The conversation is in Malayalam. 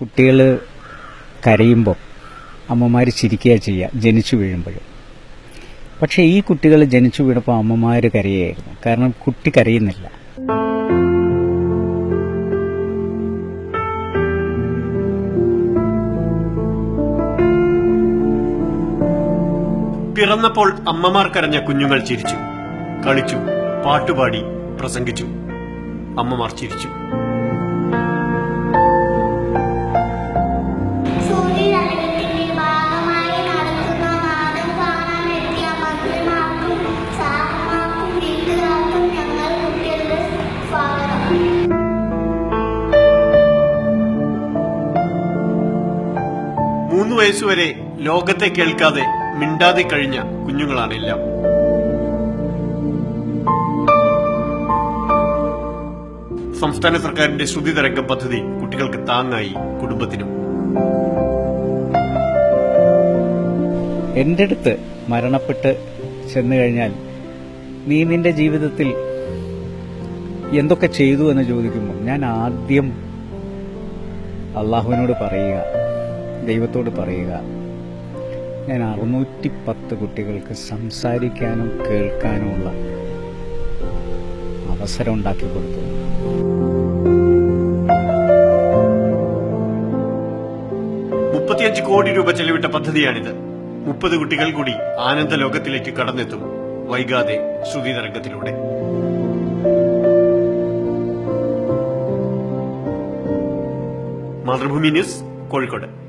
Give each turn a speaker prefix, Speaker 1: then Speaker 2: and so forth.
Speaker 1: കുട്ടികൾ കരയുമ്പോൾ അമ്മമാർ ചിരിക്കുക ചെയ്യുക ജനിച്ചു വീഴുമ്പോഴും. പക്ഷേ ഈ കുട്ടികൾ ജനിച്ചു വീണപ്പോൾ അമ്മമാർ കരയായിരുന്നു. കാരണം കുട്ടി കരയുന്നില്ല.
Speaker 2: പിറന്നപ്പോൾ അമ്മമാർ കരഞ്ഞ കുഞ്ഞുങ്ങൾ ചിരിച്ചു. കളിച്ചു പാട്ടുപാടി പ്രസംഗിച്ചു. അമ്മമാർ ചിരിച്ചു. വയസ്സുവരെ ലോകത്തെ കേൾക്കാതെ മിണ്ടാതെ കഴിഞ്ഞ കുഞ്ഞുങ്ങളാണെല്ലാം സംസ്ഥാന സർക്കാരിന്റെ ശ്രുതി തരംഗം പദ്ധതി കുട്ടികൾക്ക് താങ്ങായി കുടുംബത്തിനും.
Speaker 1: എന്റെ അടുത്ത് മരണപ്പെട്ട് ചെന്നു കഴിഞ്ഞാൽ നീ നിന്റെ ജീവിതത്തിൽ എന്തൊക്കെ ചെയ്തു എന്ന് ചോദിക്കുമ്പോൾ ഞാൻ ആദ്യം അള്ളാഹുവിനോട് പറയുക. ദൈവത്തോട് പറയുക. ഞാൻ അറുന്നൂറ്റി പത്ത് കുട്ടികൾക്ക് സംസാരിക്കാനും കേൾക്കാനുമുള്ള അവസരം ഉണ്ടാക്കി കൊടുത്തു.
Speaker 2: മുപ്പത്തിയഞ്ച് കോടി രൂപ ചെലവിട്ട പദ്ധതിയാണിത്. മുപ്പത് കുട്ടികൾ കൂടി ആനന്ദ ലോകത്തിലേക്ക് കടന്നെത്തും. വൈകാതെ ശ്രുതി തരംഗത്തിലൂടെ മാതൃഭൂമി ന്യൂസ് കോഴിക്കോട്.